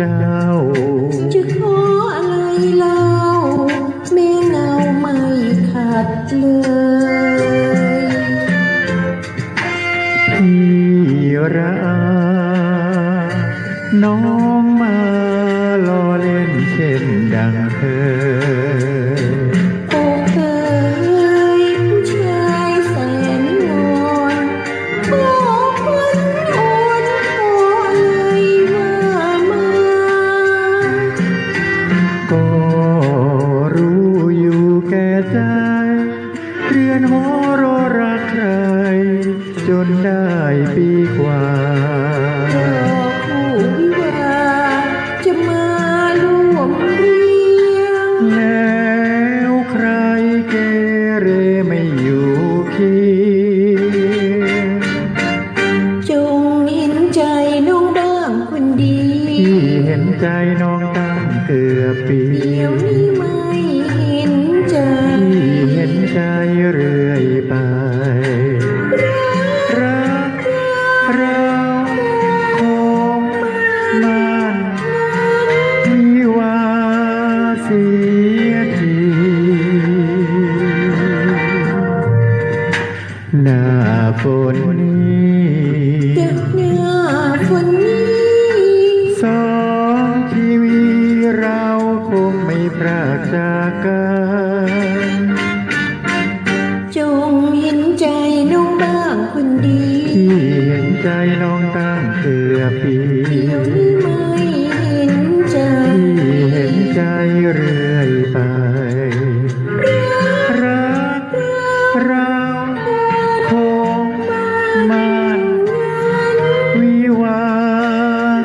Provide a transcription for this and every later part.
จ้า จะขออะไรเล่าแม่เงาไม่ขาดเลยพี่รักน้องมาล้อเล่นเช่นดังเธอ ก็รู้อยู่แก่ใจ เรือนหอรอรักใคร จนได้ปีกว่ากูวิาจะมารวมเรียง แล้ใครเกเรไม่อยู่เคียงจงเห็นใจน้องบ้างคนดี พี่เห็นใจน้องตา เกือบปีเดี๋ยวนี้ไม่เห็นใจพี่เห็นใจเรื่อยไปรักเราคงมันวิวาเสียทีหน้าฝนนี้ ใจนองตั้งเกือบปีเดี๋ยปีไม่เห็นใจที่เห็นใจเรื่อยไป รักเราคงมันวิวา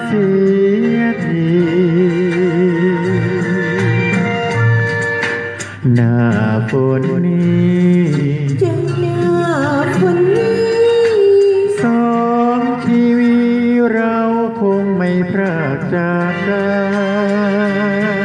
เสียทีหน้าฝนนี้ คงไม่พรากจากกัน